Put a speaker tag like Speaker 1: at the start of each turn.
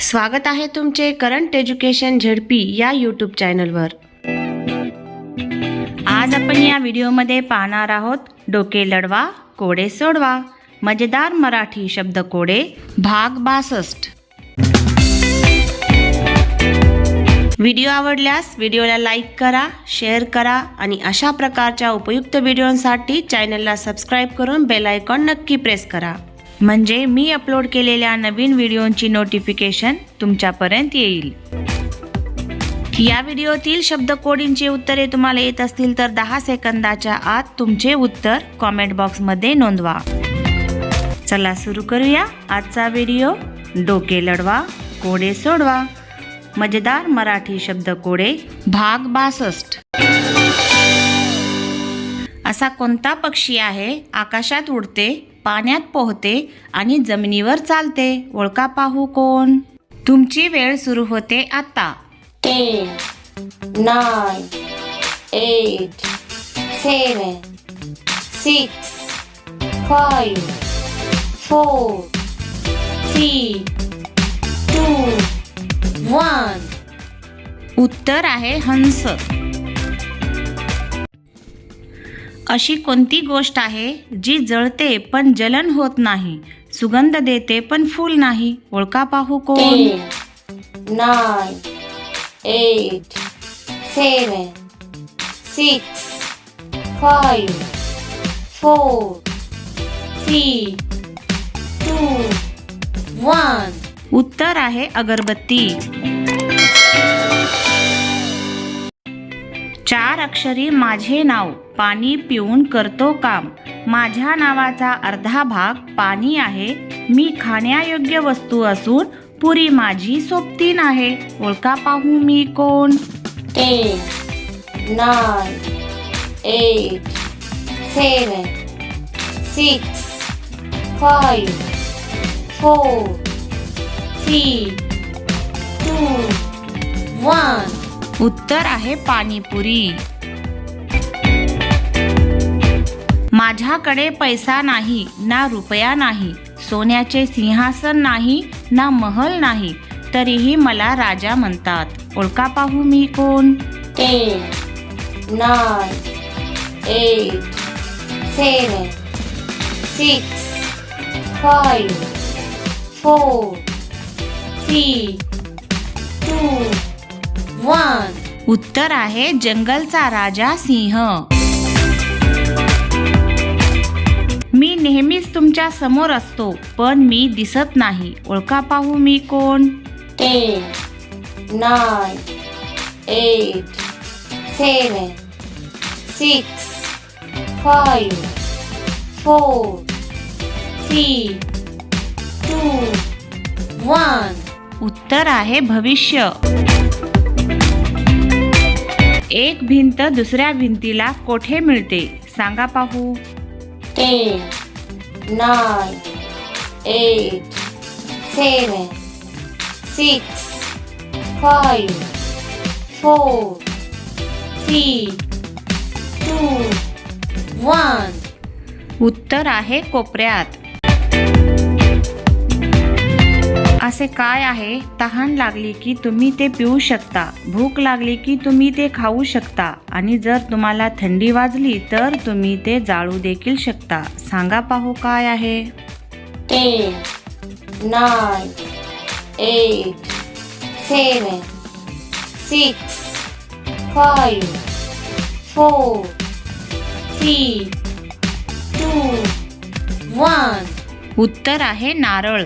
Speaker 1: स्वागत आहे तुमचे करंट एज्युकेशन झेडपी या यूट्यूब चॅनलवर आज आपण या व्हिडिओमध्ये पाहणार आहोत डोके लढवा कोडे सोडवा. मजेदार मराठी शब्द कोडे भाग बासष्ट. व्हिडिओ आवडल्यास व्हिडिओला लाईक करा शेअर करा आणि अशा प्रकारच्या उपयुक्त व्हिडिओंसाठी चॅनलला सबस्क्राईब करून बेल आयकॉन नक्की प्रेस करा. म्हणजे मी अपलोड केलेल्या नवीन व्हिडिओंची नोटिफिकेशन तुमच्यापर्यंत येईल. या व्हिडिओतील शब्दकोडींची उत्तरे तुम्हाला येत असतील तर दहा सेकंदाच्या आत तुमचे उत्तर कॉमेंट बॉक्समध्ये नोंदवा. चला सुरू करूया आजचा व्हिडिओ. डोके लढवा कोडे सोडवा. मजेदार मराठी शब्द कोडे भाग बासष्ट. असा कोणता पक्षी आहे? आकाशात उडते पाण्यात पोहते आणि जमिनीवर चालते. ओळखा पाहू कोण? तुमची वेळ सुरू होते आता.
Speaker 2: eight, seven, six, five, four, three, two, one.
Speaker 1: उत्तर आहे हंस. अशी कोणती गोष्ट आहे जी जळते पण जलन होत नाही सुगंध देते पण फूल नाही? ओळखा पाहू कोण?
Speaker 2: nine, eight, seven, six, five, four, three, two, one.
Speaker 1: उत्तर आहे अगरबत्ती. चार अक्षरी माझे नाव पाणी पिऊन करतो काम. माझ्या नावाचा अर्धा भाग पाणी आहे मी खाण्यायोग्य वस्तू असून पुरी माझी सोबतीन आहे ओळखा पाहू मी कोण?
Speaker 2: ten, nine, eight, seven, six, five, four, three, two.
Speaker 1: उत्तर आहे पाणीपुरी. माझ्याकडे पैसा नाही ना रुपया नाही सोन्याचे सिंहासन नाही ना महल नाही तरीही मला राजा म्हणतात. ओळखा पाहू मी कोण?
Speaker 2: Ten, nine, eight, one.
Speaker 1: उत्तर आहे जंगलचा राजा सिंह मी नेहमीच तुमच्यासमोर असतो पण मी दिसत नाही ओळखा पाहू मी कोण
Speaker 2: Ten, nine, eight, seven, six, five, four, three, two, one.
Speaker 1: उत्तर आहे भविष्य एक भिंत दुसऱ्या भिंतीला कोठे मिळते? सांगा पाहू.
Speaker 2: Ten nine eight seven six five four three two one
Speaker 1: उत्तर आहे कोपऱ्यात. असे काय आहे? तहान लागली की तुम्ही ते पिऊ शकता भूक लागली की तुम्ही ते खाऊ शकता आणि जर तुम्हाला थंडी वाजली तर तुम्ही ते जाळू देखील शकता. सांगा पाहू काय आहे?
Speaker 2: three, two, one.
Speaker 1: उत्तर आहे नारळ.